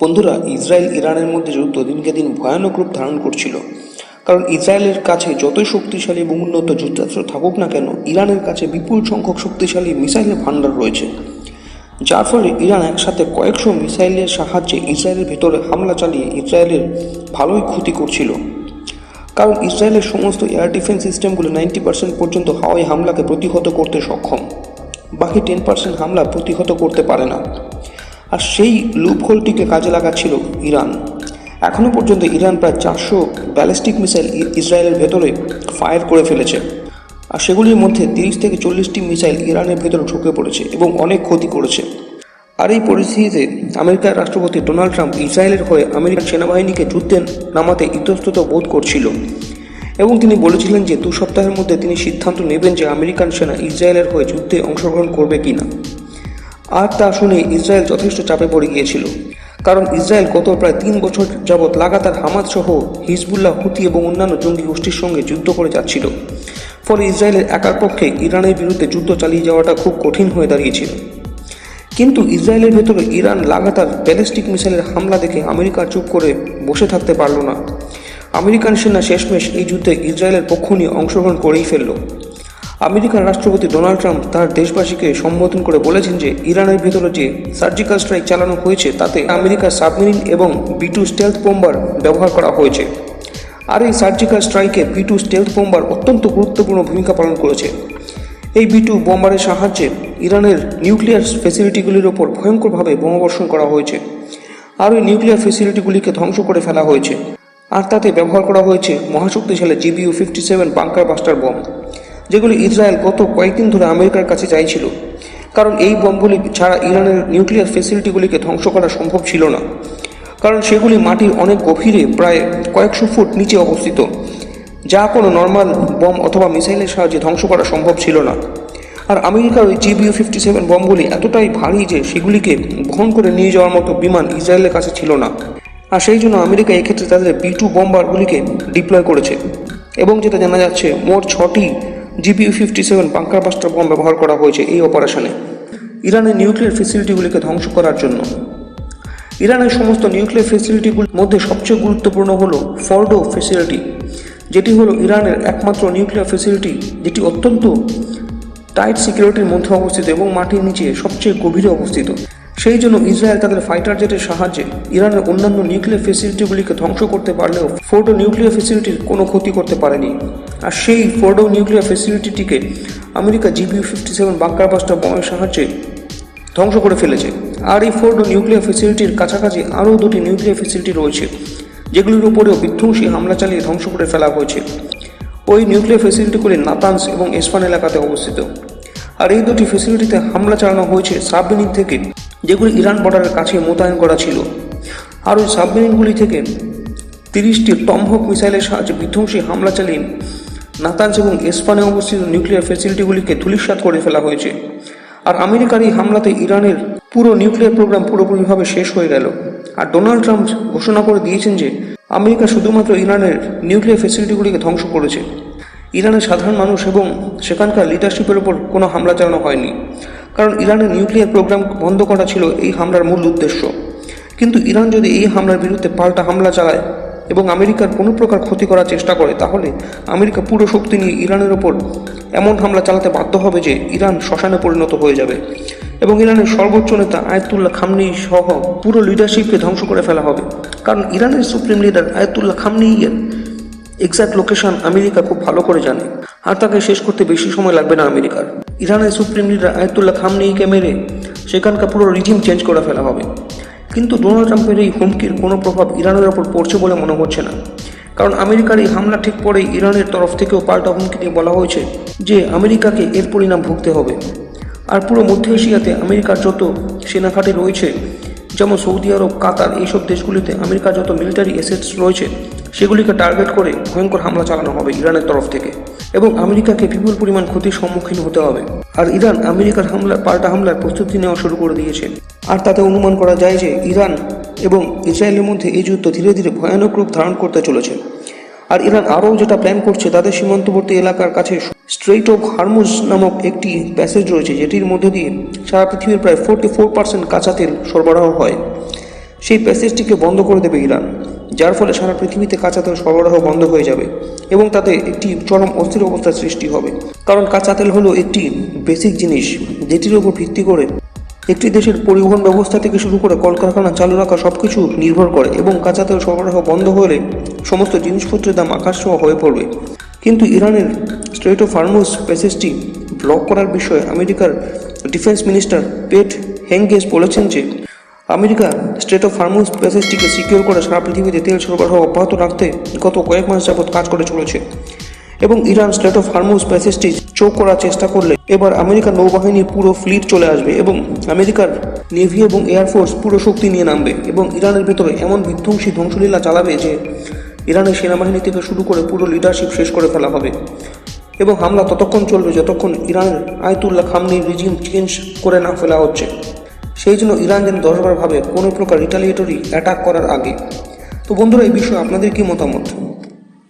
বন্ধুরা, ইসরায়েল ইরানের মধ্যে যুদ্ধ দিনকে দিন ভয়ানক রূপ ধারণ করছিল। কারণ ইসরায়েলের কাছে যতই শক্তিশালী এবং উন্নত যুদ্ধাস্ত্র থাকুক না কেন, ইরানের কাছে বিপুল সংখ্যক শক্তিশালী মিসাইলের ভাণ্ডার রয়েছে। যার ফলে ইরান একসাথে কয়েকশো মিসাইলের সাহায্যে ইসরায়েলের ভেতরে হামলা চালিয়ে ইসরায়েলের ভালোই ক্ষতি করছিল। কারণ ইসরায়েলের সমস্ত এয়ার ডিফেন্স সিস্টেমগুলো নাইনটি পার্সেন্ট পর্যন্ত হাওয়াই হামলাকে প্রতিহত করতে সক্ষম। বাকি টেন পার্সেন্ট হামলা প্রতিহত করতে পারে না। আর সেই লুপহোলটিকে কাজে লাগাচ্ছিল ইরান। এখনও পর্যন্ত ইরান প্রায় চারশো ব্যালিস্টিক মিসাইল ইসরায়েলের ভেতরে ফায়ার করে ফেলেছে। আর সেগুলির মধ্যে তিরিশ থেকে চল্লিশটি মিসাইল ইরানের ভেতরে ঢুকে পড়েছে এবং অনেক ক্ষতি করেছে। আর এই পরিস্থিতিতে আমেরিকার রাষ্ট্রপতি ডোনাল্ড ট্রাম্প ইসরায়েলের হয়ে আমেরিকান সেনাবাহিনীকে যুদ্ধে নামাতে ইতস্তত বোধ করছিল। এবং তিনি বলেছিলেন যে দু সপ্তাহের মধ্যে তিনি সিদ্ধান্ত নেবেন যে আমেরিকান সেনা ইসরায়েলের হয়ে যুদ্ধে অংশগ্রহণ করবে কিনা। আর তা শুনে ইসরায়েল যথেষ্ট চাপে পড়ে গিয়েছিল। কারণ ইসরায়েল গত প্রায় তিন বছর যাবৎ লাগাতার হামাদ সহ হিজবুল্লাহ, হুতি এবং অন্যান্য জঙ্গি গোষ্ঠীর সঙ্গে যুদ্ধ করে যাচ্ছিল। ফলে ইসরায়েলের একার পক্ষে ইরানের বিরুদ্ধে যুদ্ধ চালিয়ে যাওয়াটা খুব কঠিন হয়ে দাঁড়িয়েছিল। কিন্তু ইসরায়েলের ভেতরে ইরান লাগাতার ব্যালিস্টিক মিসাইলের হামলা দেখে আমেরিকা চুপ করে বসে থাকতে পারল না। আমেরিকান সেনা শেষমেশ এই যুদ্ধে ইসরায়েলের পক্ষ নিয়ে অংশগ্রহণ করেই ফেলল। আমেরিকার রাষ্ট্রপতি ডোনাল্ড ট্রাম্প তার দেশবাসীকে সম্বোধন করে বলেছেন যে ইরানের ভেতরে যে সার্জিক্যাল স্ট্রাইক চালানো হয়েছে, তাতে আমেরিকার সাবমেরিন এবং বি টু স্টেলথ বোম্বার ব্যবহার করা হয়েছে। আর এই সার্জিক্যাল স্ট্রাইকে বি টু স্টেলথ বোম্বার অত্যন্ত গুরুত্বপূর্ণ ভূমিকা পালন করেছে। এই বি টু বোম্বারের সাহায্যে ইরানের নিউক্লিয়ার ফেসিলিটিগুলির ওপর ভয়ঙ্করভাবে বোমাবর্ষণ করা হয়েছে। আর ওই নিউক্লিয়ার ফেসিলিটিগুলিকে ধ্বংস করে ফেলা হয়েছে। আর তাতে ব্যবহার করা হয়েছে মহাশক্তিশালী GBU fifty seven bunker buster bomb. যেগুলি ইসরায়েল গত কয়েকদিন ধরে আমেরিকার কাছে চাইছিল। কারণ এই বমগুলি ছাড়া ইরানের নিউক্লিয়ার ফেসিলিটিগুলিকে ধ্বংস করা সম্ভব ছিল না। কারণ সেগুলি মাটির অনেক গভীরে প্রায় কয়েকশো ফুট নিচে অবস্থিত, যা কোনো নর্মাল বম অথবা মিসাইলের সাহায্যে ধ্বংস করা সম্ভব ছিল না। আর আমেরিকার ওই জিবিউ ফিফটি সেভেন বমগুলি এতটাই ভারী যে সেগুলিকে বহন করে নিয়ে যাওয়ার মতো বিমান ইসরায়েলের কাছে ছিল না। আর সেই জন্য আমেরিকা এক্ষেত্রে তাদের বি টু বম্বারগুলিকে ডিপ্লয় করেছে। এবং যেটা জানা যাচ্ছে, মোট ছটি GBU fifty seven bunker buster bomb ব্যবহার করা হয়েছে এই অপারেশনে। ইরানের নিউক্লিয়ার ফেসিলিটিগুলিকে ধ্বংস করার জন্য। ইরানের সমস্ত নিউক্লিয়ার ফেসিলিটিগুলির মধ্যে সবচেয়ে গুরুত্বপূর্ণ হল ফর্ডো ফেসিলিটি, যেটি হলো ইরানের একমাত্র নিউক্লিয়ার ফেসিলিটি, যেটি অত্যন্ত টাইট সিকিউরিটির মধ্যে অবস্থিত এবং মাটির নিচে সবচেয়ে গভীরে অবস্থিত। সেই জন্য ইসরায়েল তাদের ফাইটার জেটের সাহায্যে ইরানের অন্যান্য নিউক্লিয়ার ফেসিলিটিগুলিকে ধ্বংস করতে পারলেও ফোর্ডো নিউক্লিয়ার ফেসিলিটির কোনো ক্ষতি করতে পারেনি। আর সেই Fordow nuclear ফেসিলিটিটিকে America GBU fifty seven bunker buster বমের সাহায্যে ধ্বংস করে ফেলেছে। আর এই ফোর্ডো নিউক্লিয়ার ফেসিলিটির কাছাকাছি আরও দুটি নিউক্লিয়ার ফেসিলিটি রয়েছে, যেগুলির উপরেও বিধ্বংসী হামলা চালিয়ে ধ্বংস করে ফেলা হয়েছে। ওই নিউক্লিয়ার ফেসিলিটিগুলি নাতানস এবং এসপান এলাকাতে অবস্থিত। আর এই দুটি ফেসিলিটিতে হামলা চালানো হয়েছে সাবমেরিন থেকে যেগুলি ইরান বর্ডারের কাছে মোতায়েন করা ছিল। আর ওই সাবমেরিনগুলি থেকে তিরিশটি টমহক মিসাইলের সাহায্যে বিধ্বংসী হামলা চালিয়ে নাতানস এবং এসপানে অবস্থিত নিউক্লিয়ার ফেসিলিটিগুলিকে ধূলিসাৎ করে ফেলা হয়েছে। আর আমেরিকার এই হামলাতে ইরানের পুরো নিউক্লিয়ার প্রোগ্রাম পুরোপুরিভাবে শেষ হয়ে গেল। আর ডোনাল্ড ট্রাম্প ঘোষণা করে দিয়েছেন যে, আমেরিকা শুধুমাত্র ইরানের নিউক্লিয়ার ফেসিলিটিগুলিকে ধ্বংস করেছে। ইরানের সাধারণ মানুষ এবং সেখানকার লিডারশিপের ওপর কোনো হামলা চালানো হয়নি। কারণ ইরানের নিউক্লিয়ার প্রোগ্রাম বন্ধ করা ছিল এই হামলার মূল উদ্দেশ্য। কিন্তু ইরান যদি এই হামলার বিরুদ্ধে পাল্টা হামলা চালায় এবং আমেরিকার কোনো প্রকার ক্ষতি করার চেষ্টা করে, তাহলে আমেরিকা পুরো শক্তি নিয়ে ইরানের ওপর এমন হামলা চালাতে বাধ্য হবে যে ইরান শ্মশানে পরিণত হয়ে যাবে এবং ইরানের সর্বোচ্চ নেতা আয়াতুল্লাহ খামনি সহ পুরো লিডারশিপকে ধ্বংস করে ফেলা হবে। কারণ ইরানের সুপ্রিম লিডার আয়াতুল্লাহ খামনিয়ের এক্সাক্ট লোকেশন আমেরিকা খুব ভালো করে জানে। আর তাকে শেষ করতে বেশি সময় লাগবে না আমেরিকার ইরানের সুপ্রিম লিডার আয়াতুল্লাহ খামনিকে মেরে সেখানকার পুরো রিজিম চেঞ্জ করে ফেলা হবে। কিন্তু ডোনাল্ড ট্রাম্পের এই হুমকির কোনো প্রভাব ইরানের ওপর পড়ছে বলে মনে হচ্ছে না। কারণ আমেরিকার এই হামলা ঠিক পরেই ইরানের তরফ থেকেও পাল্টা হুমকি দিয়ে বলা হয়েছে যে আমেরিকাকে এর পরিণাম ভুগতে হবে। আর পুরো মধ্য এশিয়াতে আমেরিকার যত সেনাঘাটি রয়েছে, যেমন সৌদি আরব, কাতার, এইসব দেশগুলিতে আমেরিকার যত মিলিটারি এসেটস রয়েছে সেগুলিকে টার্গেট করে ভয়ঙ্কর হামলা চালানো হবে ইরানের তরফ থেকে এবং আমেরিকাকে বিপুল পরিমাণ ক্ষতির সম্মুখীন হতে হবে। আর ইরান আমেরিকার হামলা, পাল্টা হামলার প্রস্তুতি নেওয়া শুরু করে দিয়েছে। আর তাতে অনুমান করা যায় যে ইরান এবং ইসরায়েলের মধ্যে এই যুদ্ধ ধীরে ধীরে ভয়ানক রূপ ধারণ করতে চলেছে। আর ইরান আরও যেটা প্ল্যান করছে, তাদের সীমান্তবর্তী এলাকার কাছে স্ট্রেইট অফ হারমুজ নামক একটি প্যাসেজ রয়েছে, যেটির মধ্যে দিয়ে সারা পৃথিবীর প্রায় ফোরটি ফোর পার্সেন্ট কাঁচা তেল সরবরাহ হয়। সেই প্যাসেজটিকে বন্ধ করে দেবে ইরান। যার ফলে সারা পৃথিবীতে কাঁচা তেল সরবরাহ বন্ধ হয়ে যাবে এবং তাতে একটি চরম অস্থির অবস্থার সৃষ্টি হবে। কারণ কাঁচা তেল হলো একটি বেসিক জিনিস যেটির উপর ভিত্তি করে একটি দেশের পরিবহন ব্যবস্থা থেকে শুরু করে কলকারখানা চালু রাখা সব কিছু নির্ভর করে এবং কাঁচা তেল সরবরাহ বন্ধ হলে সমস্ত জিনিসপত্রের দাম আকাশ ছোঁয়া হয়ে পড়বে। কিন্তু ইরানের স্ট্রেট অফ হারমুজ প্যাসেজটি ব্লক করার বিষয়ে আমেরিকার ডিফেন্স মিনিস্টার পেট হেঙ্গেস বলেছেন যে আমেরিকা স্টেট অফ হারমুজ প্যাসেজটিকে সিকিউর করে সারা পৃথিবীতে তেল সরবরাহ অব্যাহত রাখতে গত কয়েক মাস যাবৎ কাজ করে চলেছে। এবং ইরান স্টেট অফ হারমুজ প্যাসেজটি চোখ করার চেষ্টা করলে এবার আমেরিকার নৌবাহিনীর পুরো ফ্লিট চলে আসবে এবং আমেরিকার নেভি এবং এয়ারফোর্স পুরো শক্তি নিয়ে নামবে এবং ইরানের ভেতরে এমন বিধ্বংসী ধ্বংসলীলা চালাবে যে ইরানের সেনাবাহিনী থেকে শুরু করে পুরো লিডারশিপ শেষ করে ফেলা হবে। এবং হামলা ততক্ষণ চলবে যতক্ষণ ইরানের আয়তুল্লাহ খামনি রিজিম চেঞ্জ করে না ফেলা হচ্ছে। সেই জন্য ইরান যেন দশবার ভাবে কোনো প্রকার রিটালিয়েটরি অ্যাটাক করার আগে। তো বন্ধুরা, এই বিষয়ে আপনাদের কি মতামত?